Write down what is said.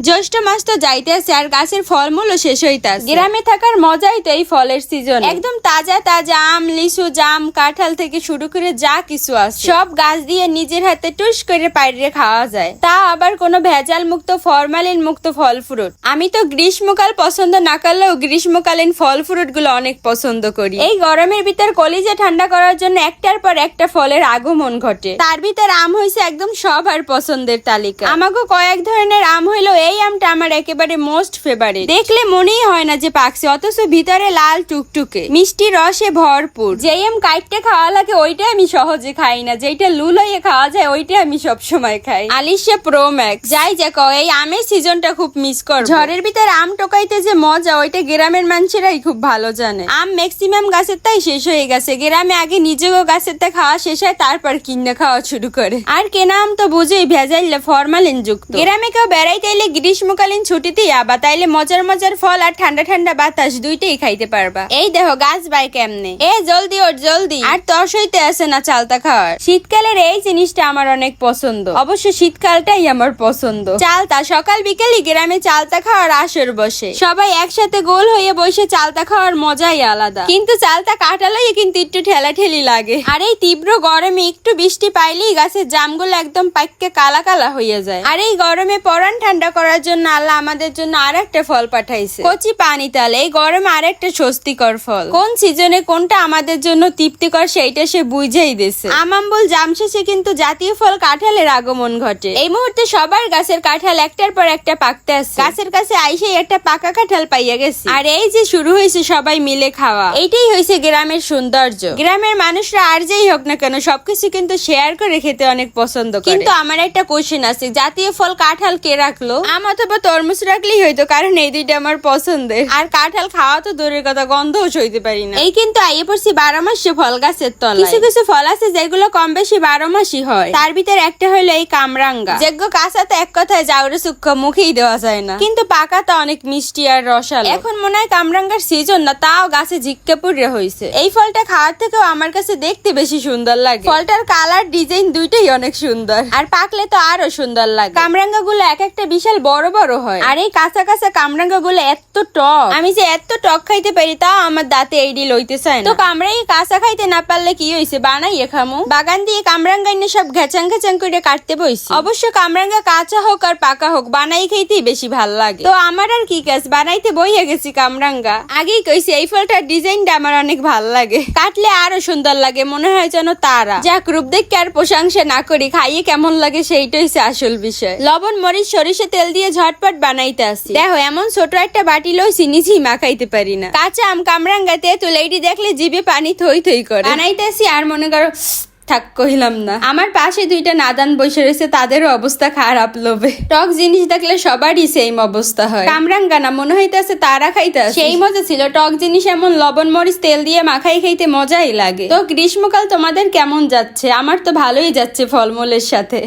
জ্যৈষ্ঠ মাস তো যাইতে যাইতেছে আর গাছের ফলমূলও শেষ হইতাছে। গ্রামে থাকার মজাই তো এই ফলের সিজন একদম তাজা তাজা আম লিচু জাম কাঁঠাল থেকে শুরু করে যা কিছু আছে। সব গাছ দিয়ে নিজের হাতে টুস করে পাইরে খাওয়া যায়। তা আবার কোনো ভেজাল মুক্ত ফরমালিন মুক্ত ফল ফ্রুট আমি তো গ্রীষ্মকাল পছন্দ না করলেও গ্রীষ্মকালীন ফল ফ্রুটগুলো অনেক পছন্দ করি। এই গরমের ভিতর কলিজা ঠান্ডা করার জন্য একটার পর একটা ফলের আগমন ঘটে। তার ভিতর আম হইছে একদম সবার পছন্দের তালিকা। আমাকে কয়েক ধরনের আম হইল এই আমটা আমার একেবারে মোস্ট ফেভারিট দেখলে মনেই হয় না যে পাকছে, অথচ ভিতরে লাল টুকটুকে। মিষ্টি রসে ভরপুর। যেই আম কাইটে খাওয়া লাগে, ওইটা আমি সহজে খাই না। যেইটা লুলাইয়ে খাওয়া যায়, ওইটা আমি সব সময় খাই। আলিশা প্রো ম্যাক্স যাই যে কও এই আমের সিজনটা খুব মিস কর ঝড়ের ভিতর আম টোকাইতে যে মজা, ওইটা গ্রামের মানুষেরাই খুব ভালো জানে। আম ম্যাক্সিমাম গাছের তাই শেষ হয়ে গেছে। গ্রামে আগে নিজেও গাছের তা খাওয়া শেষ হয়, তারপর কিনে খাওয়া শুরু করে। আর কেনা আম তো বুঝেই, ভেজাইলে ফরমালিন যুক্ত। গ্রামে কেউ বেড়াইতে এলে গ্রীষ্মকালীন ছুটিতে আবা তাইলে মজার মজার ফল আর ঠান্ডা ঠান্ডা বাতাস দুইটাই খাইতে পারবা। এই দেখো, গাছ বাই কেমনে? এ, জলদি ওর জলদি। আর তর সইতে আসে না চালতা খাওয়ার? শীতকালের এই জিনিসটা আমার অনেক পছন্দ। অবশ্য শীতকালটাই আমার পছন্দ। চালতা, সকাল বিকেলই গ্রামে চালতা খাওয়ার আসর বসে। সবাই একসাথে গোল হয়ে বসে চালতা খাওয়ার মজাই আলাদা। কিন্তু চালতা কাটালেই কিন্তু একটু ঠেলা ঠেলি লাগে। আর এই তীব্র গরমে একটু বৃষ্টি পাইলেই গাছের জামগুলো একদম পাক্কে কালা কালা হয়ে যায়। আর এই গরমে পরান ঠান্ডা করার জন্য আল্লাহ আমাদের জন্য আর একটা ফল পাঠাইছে। কচি পানি তাল, এই গরমে আর একটা স্বস্তিকর ফল। কোন সিজনে কোনটা আমাদের জন্য তৃপ্তিকর সেইটা সে বুঝেই দিছে। আমাম্বুল জাম শেষে কিন্তু জাতীয় ফল কাঁঠালের আগমন ঘটে। এই মুহূর্তে সবার গাছের কাঁঠাল একটার পর একটা পাকতে আছে। গাছের কাছে আইসেই একটা পাকা কাঁঠাল পাইয়া গেছে। আর এই যে শুরু হয়েছে সবাই মিলে খাওয়া। এইটাই হয়েছে গ্রামের সৌন্দর্য। গ্রামের মানুষরা আর যেই হোক না কেন সবকিছু কিন্তু শেয়ার করে খেতে অনেক পছন্দ কিন্তু আমার একটা কোশ্চেন আছে, জাতীয় ফল কাঁঠাল কে রাখল? আম অথবা তরমুজ রাখলেই হয়তো কারণ এই দুইটা আমার পছন্দের। আর কাঁঠাল খাওয়া তো দূরের কথা গন্ধও সইতে পারি না। এই কিন্তু আইয়ে পড়ছি বারো মাসে ফল গাছের তলায়। কিছু কিছু ফল আছে যেগুলো কম বেশি বারো মাসই হয়। তার ভিতর একটা হলো এই কামরাঙ্গা। যেগ্য কাঁচাতে এক কথায় জাউরে সূক্ষ্ম মুখেই দেওয়া যায় না। কিন্তু পাকাটা অনেক মিষ্টি আর রসালো। এখন মনে হয় কামরাঙ্গার সিজন না তাও গাছে ঝিক্কে পুড়ে হয়েছে এই ফলটা খাওয়ার থেকেও আমার কাছে দেখতে বেশি সুন্দর লাগে। ফলটার কালার ডিজাইন দুইটাই অনেক সুন্দর। আর পাকলে তো আরও সুন্দর লাগে। কামরাঙ্গা গুলো এক একটা বিশাল বড় বড় হয়। আর এই কাঁচা কাঁচা কামরাঙ্গা গুলো এত টক। আমি যে এত টক খাইতে পারি তাও আমার দাঁতে এইডি লইতে চায় তো কামরাই কাঁচা খাইতে না পারলে কি হয়েছে বানাইয়ে খামু। বাগান দিয়ে কামরাঙ্গা এনে সব ঘেচাং ঘেচাং করে কাটতে বইছি। অবশ্য কামরাঙ্গা কাঁচা হোক আর পাকা হোক বানাই খাইতেই বেশি ভালো লাগে। তো আমার আর কি কাজ? বানাইতে বইয়ে গেছি কামরাঙ্গা। আগেই কইছি এই ফলটার ডিজাইনটা আমার অনেক ভালো লাগে। কাটলে আরও সুন্দর লাগে মনে হয় যেন তারা। যাক রূপ দেখে আর প্রশংসা না করি খাইয়ে কেমন লাগে সেইটাই আসল বিষয়। লবণ মরিচ সরিষা তেল দিয়ে ঝটপট বানাইতে আসি। দেখো, এমন ছোট একটা বাটি লইছি, নিজেই মাখাইতে পারি না। কাঁচা আম কামরাঙ্গা তেঁতুল, এইটি দেখলে জিভে পানি থই থই করে। বানাইতেছি আর মনে করো, থাক, কহিলাম না। আমার পাশে দুইটা নাদান বসে রয়েছে, তাদেরও অবস্থা খারাপ লোভে। টক জিনিস দেখলে সবারই সেম অবস্থা হয়। কামরাঙ্গা না, মনে হইতেছে তারা খাইতে সেই মজা ছিল, টক জিনিস এমন লবণ, মরিচ, তেল দিয়ে মাখাই খাইতে মজাই লাগে। তো, গ্রীষ্মকাল তোমাদের কেমন যাচ্ছে? আমার তো ভালোই যাচ্ছে ফলমূলের সাথে।